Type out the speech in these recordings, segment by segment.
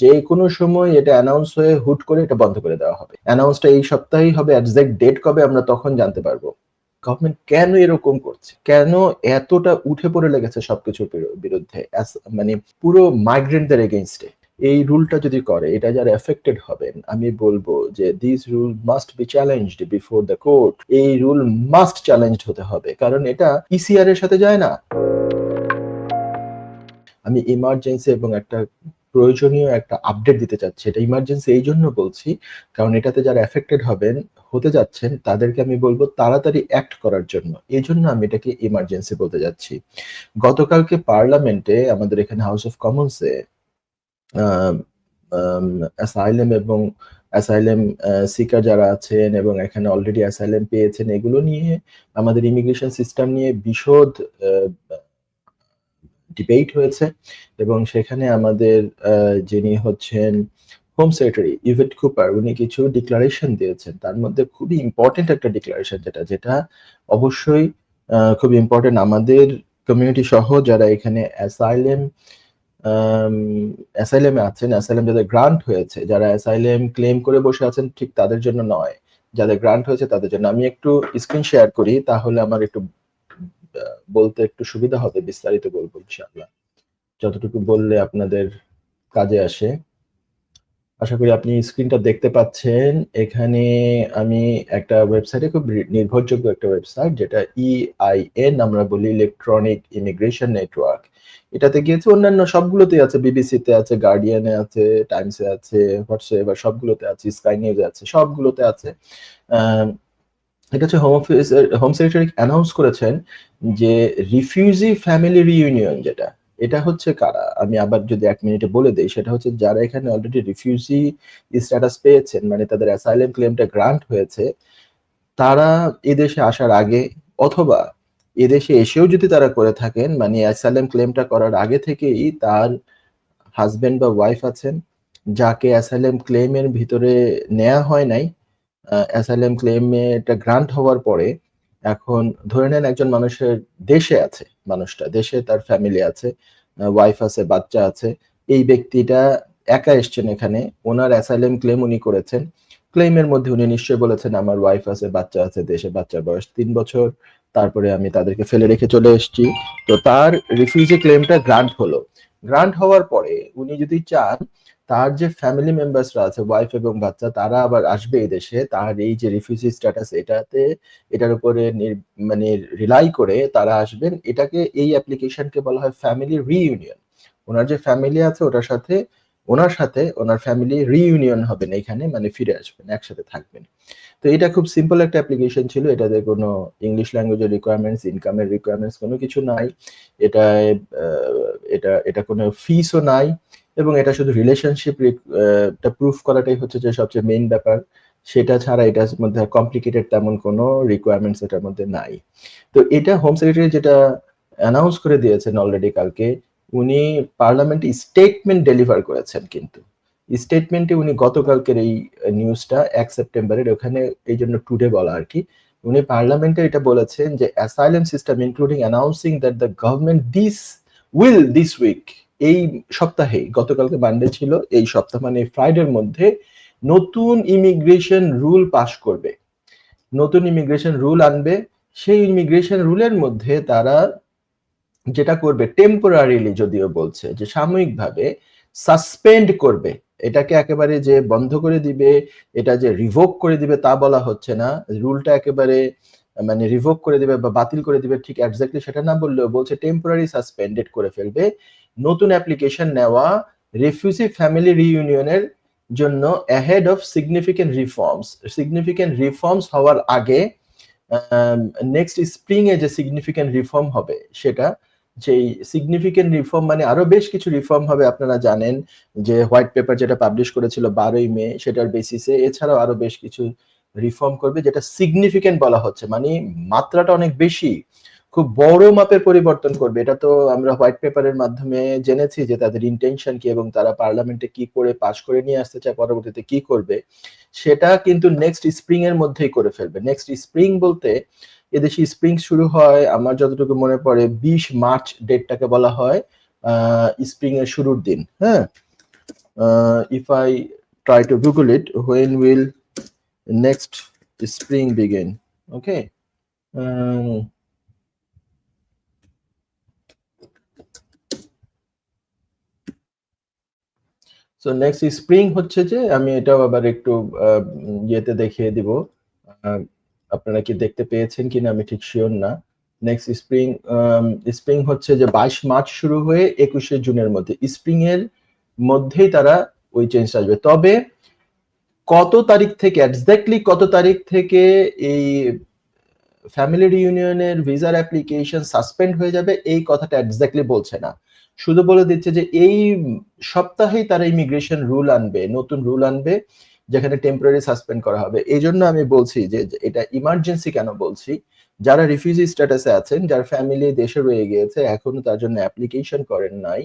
যে কোনো সময় এটা অ্যানাউন্স হয়ে হুট করে এটা বন্ধ করে দেওয়া হবে। অ্যানাউন্সটা এই সপ্তাহেই হবে এক্সাক্ট ডেট কবে আমরা তখন জানতে পারব। গভর্নমেন্ট কেন এরকম করছে? কেন এতটা উঠে পড়ে লেগেছে সবকিছুর বিরুদ্ধে? মানে পুরো মাইগ্রেন্টদের এগেনস্টে এই রুলটা যদি করে, এটা যারা এফেক্টেড হবেন, আমি বলব যে this rule must be challenged before the court এই রুল মাস্ট চ্যালেঞ্জড হতে হবে, কারণ এটা ইসিআর এর সাথে যায় না। আমি ইমার্জেন্সি এবং একটা প্রয়োজনীয় একটা আপডেট দিতে চাচ্ছি। এটা ইমার্জেন্সি এই জন্য বলছি, কারণ এটাতে যারা এফেক্টেড হবেন, হতে যাচ্ছেন, তাদেরকে আমি বলব তাড়াতাড়ি অ্যাক্ট করার জন্য। এই জন্য আমি এটাকে ইমার্জেন্সি বলতে যাচ্ছি। গতকালকে পার্লামেন্টে আমাদের এখানে হাউস অফ কমন্সে অ্যাসাইলেম এবং অ্যাসাইলেম সিকার যারা আছেন এবং এখানে অলরেডি অ্যাসাইলেম পেয়েছেন, এগুলো নিয়ে আমাদের ইমিগ্রেশন সিস্টেম নিয়ে বিশদ ডিবেট হয়েছে এবং সেখানে আমাদের যিনি হচ্ছেন হোম সেক্রেটারি ইভেট কুপার উনি কিছু ডিক্লারেশন দিয়েছেন। তার মধ্যে খুবই ইম্পর্টেন্ট একটা ডিক্লারেশন যেটা যেটা অবশ্যই খুব ইম্পর্টেন্ট আমাদের কমিউনিটি সহ যারা এখানে অ্যাসাইলেম অ্যাসাইলেমে আছেন অ্যাসাইলেম যাদের গ্রান্ট হয়েছে, যারা অ্যাসাইলেম ক্লেম করে বসে আছেন, ঠিক তাদের জন্য নয়। যাদের গ্রান্ট হয়েছে তাদের জন্য। আমি একটু স্ক্রিন শেয়ার করি, তাহলে আমার একটু বলতে একটু সুবিধা হবে, বিস্তারিত বলব ইনশাআল্লাহ। যতটুকু বললে আপনাদের কাজে আসে। আশা করি আপনি স্ক্রিনটা দেখতে পাচ্ছেন। এখানে আমি একটা ওয়েবসাইটে খুব নির্ভরযোগ্য একটা ওয়েবসাইট যেটা ইআইএন আমরা বলি ইলেকট্রনিক ইমিগ্রেশন নেটওয়ার্ক এটাতে গিয়েছে, অন্যান্য সবগুলোতে আছে বিবিসিতে আছে গার্ডিয়ানে আছে টাইমসে আছে হোয়াটসঅ্যাপ সবগুলোতে আছে স্কাই নিউজে আছে, সবগুলোতে আছে। এটা হচ্ছে home office home secretary announce করেছেন যে রিফিউজি ফ্যামিলি রিইউনিয়ন যেটা, এটা হচ্ছে কারা? আমি আবার যদি এক মিনিটে বলে দেই, সেটা হচ্ছে যারা এখানে অলরেডি রিফিউজি স্ট্যাটাস পেয়েছেন মানে তাদের অ্যাসাইলেম ক্লেমটা গ্রান্ট হয়েছে, তারা এদেশে আসার আগে অথবা এদেশে এসেও যদি তারা করে থাকেন মানে অ্যাসাইলেম ক্লেমটা করার আগে থেকেই তার হাজবেন্ড বা ওয়াইফ আছেন, যাকে অ্যাসাইলেম ক্লেমের ভিতরে নেওয়া হয় নাই অ্যাসাইলেম ক্লেমে এটা গ্রান্ট হওয়ার পরে এখন ধরে নেন একজন মানুষের দেশে আছে, মানুষটা, দেশে তার ফ্যামিলি আছে ওয়াইফ আছে, বাচ্চা আছে, এই ব্যক্তিটা একা এসছেন এখানে, ওনার অ্যাসাইলেম ক্লেম উনি করেছেন। ক্লেমের মধ্যে উনি নিশ্চয়ই বলেছেন, আমার ওয়াইফ আছে, বাচ্চা আছে, দেশে বাচ্চার বয়স তিন বছর, তারপরে আমি তাদেরকে ফেলে রেখে চলে এসেছি। তো তার রিফিউজি ক্লেমটা গ্রান্ট হলো। গ্রান্ট হওয়ার পরে উনি যদি চান তার যে ফ্যামিলি মেম্বার্সরা আছে ওয়াইফ এবং বাচ্চা, তারা আবার আসবে এই দেশে। তার এই যে রিফিউজি স্ট্যাটাস এটাতে, এটার উপরে মানে রিলাই করে তারা আসবেন। এটাকে, এই অ্যাপ্লিকেশনকে বলা হয় ফ্যামিলি রিইউনিয়ন ওনার যে ফ্যামিলি আছে, ওটার সাথে, ওনার সাথে ওনার ফ্যামিলি রিইউনিয়ন হবেন এখানে মানে ফিরে আসবেন, একসাথে থাকবেন। তো এটা খুব সিম্পল একটা অ্যাপ্লিকেশন ছিল। এটাতে কোনো ইংলিশ ল্যাঙ্গুয়েজের রিকোয়ারমেন্টস ইনকামের রিকোয়ারমেন্টস কোনো কিছু নাই। এটা এটা এটা কোনো ফিসও নাই। এবং এটা শুধু রিলেশনশিপ প্রুফ করাটাই হচ্ছে যে সবচেয়ে মেইন ব্যাপার। সেটা ছাড়া এটার মধ্যে কমপ্লিকেটেড তেমন কোনো রিকোয়ারমেন্টস এটার মধ্যে নাই। তো এটা হোম সেক্রেটারি যেটা অ্যানাউন্স করে দিয়েছেন অলরেডি কালকে, উনি পার্লামেন্টে স্টেটমেন্ট ডেলিভার করেছেন কিন্তু। স্টেটমেন্টে উনি গতকালকের এই নিউজটা এক সেপ্টেম্বরের ওখানে এই জন্য টুডে বলা আর কি, উনি পার্লামেন্টে এটা বলেছেন যে asylum system including announcing that the government this will this week এই সপ্তাহে, গতকালকে মানডে ছিল, এই সপ্তাহ মানে ফ্রাইডের মধ্যে নতুন ইমিগ্রেশন রুল পাশ করবে। নতুন ইমিগ্রেশন রুল আনবে। সেই ইমিগ্রেশন রুলের মধ্যে তারা যেটা করবে টেম্পোরারিলি যদিও বলছে, যে সাময়িকভাবে সাসপেন্ড করবে। এটাকে একেবারে যে বন্ধ করে দিবে, এটা যে রিভোক করে দিবে তা বলা হচ্ছে না। রুলটা একেবারে মানে রিভোক করে দিবে বা বাতিল করে দিবে, ঠিক এক্স্যাক্টলি সেটা না বললেও বলছে টেম্পোরারি সাসপেন্ডেড করে ফেলবে। নতুন অ্যাপ্লিকেশন নেওয়া রিফিউজি ফ্যামিলি রিইউনিয়নের জন্য ahead of significant reforms significant reforms হওয়ার আগে নেক্সট স্প্রিং এ যে সিগনিফিকেন্ট রিফর্ম হবে, সেটা যেই সিগনিফিকেন্ট রিফর্ম মানে আরও বেশ কিছু রিফর্ম হবে আপনারা জানেন, যে হোয়াইট পেপার যেটা পাবলিশ করেছিল বারোই মে, সেটার বেসিসে এছাড়াও আরও বেশ কিছু রিফর্ম করবে, যেটা সিগনিফিকেন্ট বলা হচ্ছে। মানে মাত্রাটা অনেক বেশি। খুব বড় মাপের পরিবর্তন করবে এটা তো আমরা হোয়াইট পেপারের মাধ্যমে জেনেছি যে তাদের ইন্টেনশন কি এবং তারা পার্লামেন্টে কি করে পাশ করে নিয়ে আসতে চায় পরবর্তীতে কি করবে সেটা কিন্তু নেক্সট স্প্রিং এর মধ্যেই করে ফেলবে নেক্সট স্প্রিং বলতে এদেশে স্প্রিং শুরু হয় আমার যতটুকু মনে পড়ে বিশ মার্চ ডেটটাকে বলা হয় স্প্রিং এর শুরুর দিন হ্যাঁ if I to Google it, when will next spring begin? Okay. Um, so next spring হচ্ছে যে আমি এটাও আবার একটু ইয়েতে দেখিয়ে দিব। আপনারা কি দেখতে পেয়েছেন কিনা আমি ঠিক শিওর না। নেক্সট স্প্রিং স্প্রিং হচ্ছে যে বাইশ মার্চ শুরু হয়ে একুশে জুনের মধ্যে। স্প্রিং এর মধ্যেই তারা ওই চেঞ্জ আসবে। তবে কত তারিখ থেকে এক্স্যাক্টলি কত তারিখ থেকে এই ফ্যামিলি রিউনিয়নের ভিসার অ্যাপ্লিকেশন সাসপেন্ড হয়ে যাবে, এই কথাটা এক্স্যাক্টলি বলছে না। শুধু বলে দিচ্ছে যে এই সপ্তাহেই তারা ইমিগ্রেশন রুল আনবে, নতুন রুল আনবে, যেখানে টেম্পোরারি সাসপেন্ড করা হবে। এই জন্য আমি বলছি যে এটা ইমার্জেন্সি কেন বলছি? যারা রিফিউজি স্ট্যাটাসে আছেন, যার ফ্যামিলি দেশে রয়ে গিয়েছে, এখনও তার জন্য অ্যাপ্লিকেশন করেন নাই,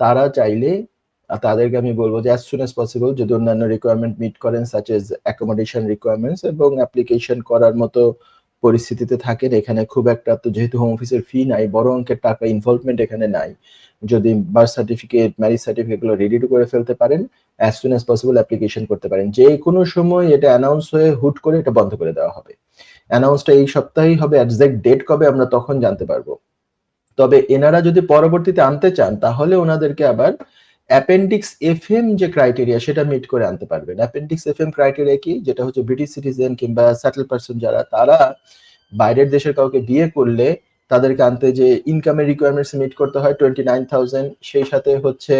তারা চাইলে তাদেরকে আমি বলব যে অ্যাজ সুন অ্যাজ পসিবল যদি অন্যান্য রিকোয়ারমেন্ট মিট করেন সাচ এজ অ্যাকোমোডেশন রিকোয়ারমেন্টস এবং অ্যাপ্লিকেশন করার মতো পরিস্থিতিতে থাকেন, এখানে খুব একটা তো যেহেতু হোম অফিসের ফি নাই, বড় অঙ্কের টাকা ইনভলভমেন্ট এখানে নাই। যদি বার্থ সার্টিফিকেট ম্যারেজ সার্টিফিকেটগুলো রেডি করে ফেলতে পারেন as soon as possible application করতে পারেন। যে কোনো সময় এটা অ্যানাউন্স হয়ে হুট করে এটা বন্ধ করে দেওয়া হবে। অ্যানাউন্সটা এই সপ্তাহেই হবে এক্সাক্ট ডেট কবে আমরা তখন জানতে পারব। তবে এনারা যদি পরবর্তীতে আনতে চান, তাহলে ওনাদেরকে আবার অ্যাপেন্ডিক্স এফ এম যে ক্রাইটেরিয়া সেটা মিট করে আনতে পারবেন। অ্যাপেন্ডিক্স এফ এম ক্রাইটেরিয়া কি? যেটা হচ্ছে ব্রিটিশ সিটিজেন কিংবা সেটেল পার্সন যারা, তারা বাইরের দেশের কাউকে বিয়ে করলে তাদেরকে আনতে যে ইনকামের রিকোয়ারমেন্টস মিট করতে হয় টোয়েন্টি নাইন থাউজেন্ড সেই সাথে হচ্ছে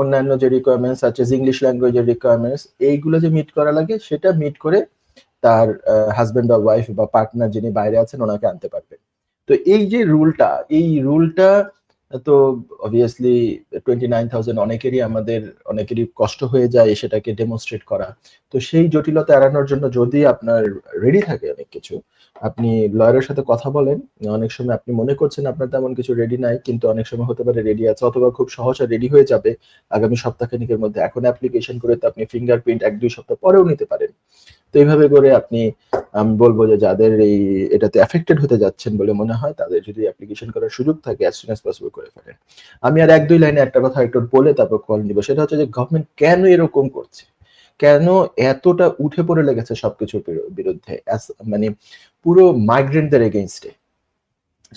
অন্যান্য যে রিকোয়ারমেন্টস আছে ইংলিশ ল্যাঙ্গুয়েজের রিকোয়ারমেন্টস এইগুলো যে মিট করা লাগে, সেটা মিট করে তার হাজব্যান্ড বা ওয়াইফ বা পার্টনার যিনি বাইরে আছেন, ওনাকে আনতে পারবেন। তো এই যে রুলটা এই রুলটা তো অবভিয়াসলি টোয়েন্টি নাইন থাউজেন্ড অনেকেরই আমাদের, অনেকেরই কষ্ট হয়ে যায় সেটাকে ডেমনস্ট্রেট করা। তো সেই জটিলতা এড়ানোর জন্য যদি আপনার রেডি থাকে অনেক কিছু, আপনি লয়ারের সাথে কথা বলেন, অনেক সময় আপনি মনে করছেন আপনার তেমন কিছু রেডি নাই, কিন্তু অনেক সময় হতে পারে রেডি আছে অথবা খুব সহজে রেডি হয়ে যাবে, আগামী সপ্তাহখানিকের মধ্যে। এখন অ্যাপ্লিকেশন করে তো আপনি ফিঙ্গারপ্রিন্ট এক দুই সপ্তাহ পরেও নিতে পারেন। তো এইভাবে করে আপনি, আমি বলব যে যাদের এই এটাতে এফেক্টেড হতে যাচ্ছেন বলে মনে হয়, তাদের যদি অ্যাপ্লিকেশন করার সুযোগ থাকে অ্যাজ সুন অ্যাজ পসিবল করে ফেলেন। আমি আর এক দুই লাইনে একটা কথা একটু বলে তারপর কল নিব। সেটা হচ্ছে যে গভর্নমেন্ট কেন এরকম করছে? কেন এতটা উঠে পড়ে লেগেছে সবকিছুর বিরুদ্ধে? মানে পুরো মাইগ্রেন্টদের এগেনস্টে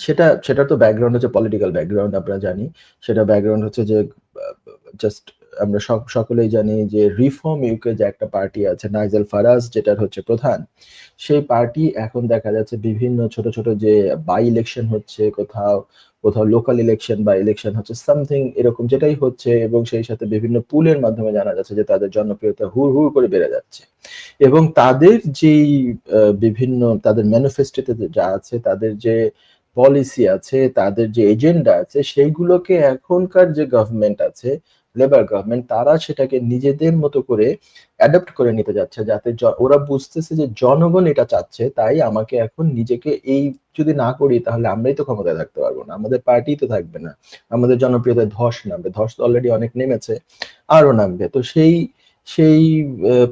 সেটা সেটা তো ব্যাকগ্রাউন্ড হচ্ছে পলিটিক্যাল ব্যাকগ্রাউন্ড আমরা জানি। সেটা ব্যাকগ্রাউন্ড হচ্ছে যে জাস্ট আমরা সকলেই জানি যে রিফর্ম ইউকে যে একটা পার্টি আছে নাইজেল ফারাজ যেটার হচ্ছে প্রধান, সেই পার্টি এখন দেখা যাচ্ছে বিভিন্ন ছোট ছোট যে বাই ইলেকশন হচ্ছে, কোথাও কোথাও লোকাল ইলেকশন বা ইলেকশন হচ্ছে সামথিং এরকম যেটাই হচ্ছে এবং সেই সাথে বিভিন্ন পুলের মাধ্যমে জানা যাচ্ছে যে তাদের জনপ্রিয়তা হুড় হুড় করে বেড়ে যাচ্ছে। এবং তাদের যেই বিভিন্ন তাদের ম্যানিফেস্টোতে যা আছে, তাদের যে পলিসি আছে, তাদের যে এজেন্ডা আছে, সেইগুলোকে এখনকার যে গভর্নমেন্ট আছে লেবার গভর্নমেন্ট তারা সেটাকে নিজেদের মতো করে অ্যাডাপ্ট করে নিতে যাচ্ছে, যাতে ওরা বুঝতেছে যে জনগণ এটা চাচ্ছে, তাই আমাকে এখন নিজেকে এই যদি না করি তাহলে আমরাই তো ক্ষমতায় থাকতে পারব না, আমাদের পার্টি তো থাকবে না, আমাদের জনপ্রিয়তায় ধস নামবে, ধস তো অলরেডি অনেক নেমেছে, আরও নামবে, তো সেই সেই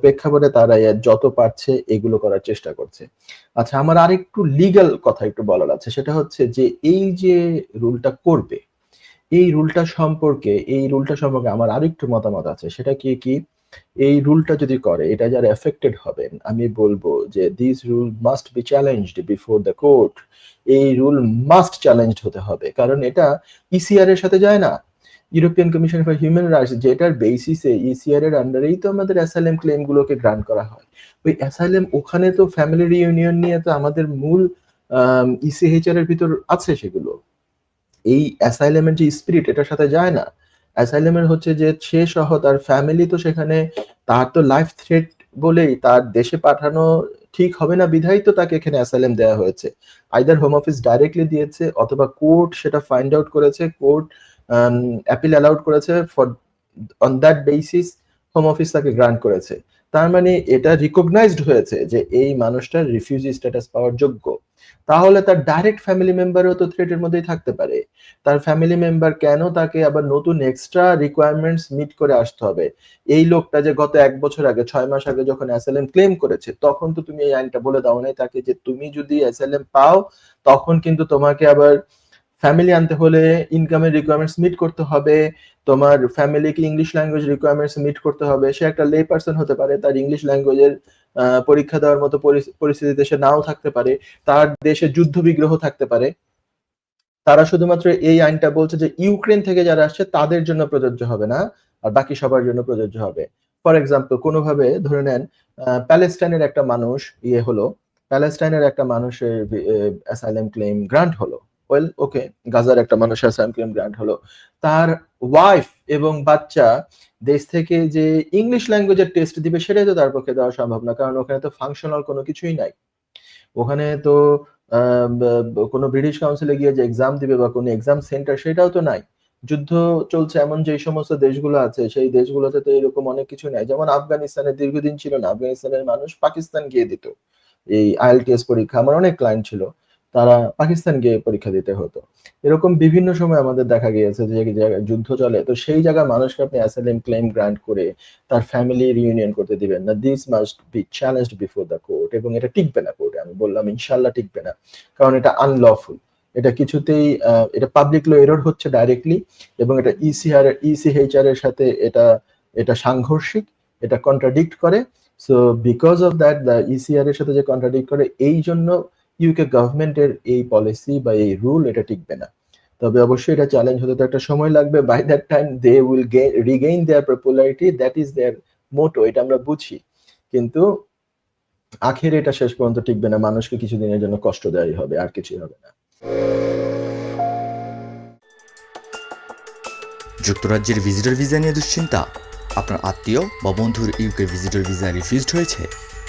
প্রেক্ষাপটে তারা যত পারছে এগুলো করার চেষ্টা করছে। আচ্ছা আমার আরেকটু লিগাল কথা একটু বলার আছে, সেটা হচ্ছে যে এই যে রুলটা করবে এই রুলটা সম্পর্কে, এই রুলটা সম্পর্কে আমার আরেকটু মতামত আছে। সেটা কি কি? এই রুলটা যদি করে, এটা যারা এফেক্টেড হবেন, আমি বলব যে this rule must be challenged before the court এই রুল মাস্ট চ্যালেঞ্জড হতে হবে, কারণ এটা ইসিআর এর সাথে যায় না। European commission for human rights যেটার বেসিসে ইসিআর এর আন্ডারেই তো আমাদের অ্যাসাইলেম ক্লেম গুলোকে গ্রান্ট করা হয়। ওই অ্যাসাইলেম ওখানে তো ফ্যামিলি রিউনিয়ন নিয়ে তো আমাদের মূল ইসিএইচআর এর ভিতর আছে সেগুলো। এই অ্যাসাইলেমের যে স্পিরিট, এটার সাথে যায় না। অ্যাসাইলেমের হচ্ছে যে সে সহ তার ফ্যামিলি তো সেখানে তার তো লাইফ থ্রেট বলেই তার দেশে পাঠানো ঠিক হবে না বিধাই তো তাকে এখানে অ্যাসাইলেম দেওয়া হয়েছে। আইদার হোম অফিস ডাইরেক্টলি দিয়েছে অথবা কোর্ট সেটা ফাইন্ড আউট করেছে, কোর্ট অ্যাপিল অ্যালাউড করেছে for on that basis home office তাকে গ্রান্ট করেছে। তার মানে এটা রিকগনাইজড হয়েছে যে এই মানুষটার রিফিউজি স্ট্যাটাস পাওয়ার যোগ্য। তাহলে তার ডাইরেক্ট ফ্যামিলি মেম্বারও তো থ্রেটের মধ্যেই থাকতে পারে। তার ফ্যামিলি মেম্বার কেন তাকে আবার নতুন এক্সট্রা রিকোয়ারমেন্টস মিট করে আসতে হবে? এই লোকটা যে গত এক বছর আগে, ছয় মাস আগে যখন অ্যাসাইলেম ক্লেম করেছে, তখন তো তুমি এই আইনটা বলে দাও নাই তাকে যে তুমি যদি অ্যাসাইলেম পাও, তখন কিন্তু তোমাকে আবার ফ্যামিলি আনতে হলে ইনকামের রিকোয়ারমেন্টস মিট করতে হবে, তোমার ফ্যামিলিকে ইংলিশ ল্যাঙ্গুয়েজ রিকোয়ারমেন্টস মিট করতে হবে, সে একটা লে পার্সন হতে পারে, তার ইংলিশ ল্যাঙ্গুয়েজের পরীক্ষা দেওয়ার মতো পরি- পরিস্থিতিতে সে নাও থাকতে পারে, তার দেশে যুদ্ধ বিগ্রহ থাকতে পারে। তারা শুধুমাত্র এই আইনটা বলছে যে ইউক্রেন থেকে যারা আসছে, তাদের জন্য প্রযোজ্য হবে না, আর বাকি সবার জন্য প্রযোজ্য হবে। ফর এক্সাম্পল কোনোভাবে ধরে নেন প্যালেস্টাইনের একটা মানুষ ইয়ে হলো প্যালেস্টাইনের একটা মানুষের অ্যাসাইলাম ক্লেম গ্রান্ট হলো। ওয়েল ওকে গাজার একটা মানুষের অ্যাসাইলাম ক্লেম গ্রান্ট হলো। তার ওয়াইফ এবং বাচ্চা দেশ থেকে যে ইংলিশ ল্যাঙ্গুয়েজের টেস্ট দিবে, সেটাই তো তার পক্ষে দেওয়া সম্ভব না, কারণ ওখানে তো ফাংশনাল কোনো কিছুই নাই। ওখানে তো কোনো ব্রিটিশ কাউন্সিলে গিয়ে যে এক্সাম দিবে বা কোনো এক্সাম সেন্টার সেটাও তো নাই। যুদ্ধ চলছে এমন যে সমস্ত দেশগুলো আছে, সেই দেশগুলোতে তো এরকম অনেক কিছু নাই। যেমন আফগানিস্তানে দীর্ঘদিন ছিল না, আফগানিস্তানের মানুষ পাকিস্তান গিয়ে দিত। এই আইএলটিএস পরীক্ষা, আমার অনেক ক্লায়েন্ট ছিল। তারা পাকিস্তান গিয়ে পরীক্ষা দিতে হতো। এরকম বিভিন্ন সময় আমাদের দেখা গিয়েছে যে যুদ্ধ চলে, তো সেই জায়গায় মানুষকে আপনি অ্যাসাইলাম ক্লেম গ্রান্ট করে তার ফ্যামিলি রিউনিয়ন করতে দিবেন না। This must be challenged before the court এবং এটা টিকবে না কোর্টে আমি বললাম ইনশাল্লাহ টিকবে না, কারণ এটা আনলফুল এটা কিছুতেই এটা পাবলিক লো এরর হচ্ছে ডাইরেক্টলি এবং এটা E ইসিআর ইসিএইচআর এর সাথে এটা এটা সাংঘর্ষিক, এটা কন্ট্রাডিক্ট করে। So because of that the ECR এর সাথে যে কন্ট্রাডিক্ট করে, এই জন্য ইউকে গভর্নমেন্টের এই পলিসি বা এই রুল এটা টিকবে না। তবে অবশ্যই এটা চ্যালেঞ্জ হতে তো একটা সময় লাগবে। By that time they will regain their popularity that is their motto এটা আমরা বুঝি। কিন্তু আখের এটা শেষ পর্যন্ত টিকবে না। মানুষকে কিছুদিনের জন্য কষ্ট দেওয়াই হবে, আর কিছুই হবে না। যুক্তরাজ্যের ভিজিটর ভিসা নিয়ে দুশ্চিন্তা। আপনার আত্মীয় বা বন্ধুর ইউকে ভিজিটর ভিসা রিফিউজড হয়েছে।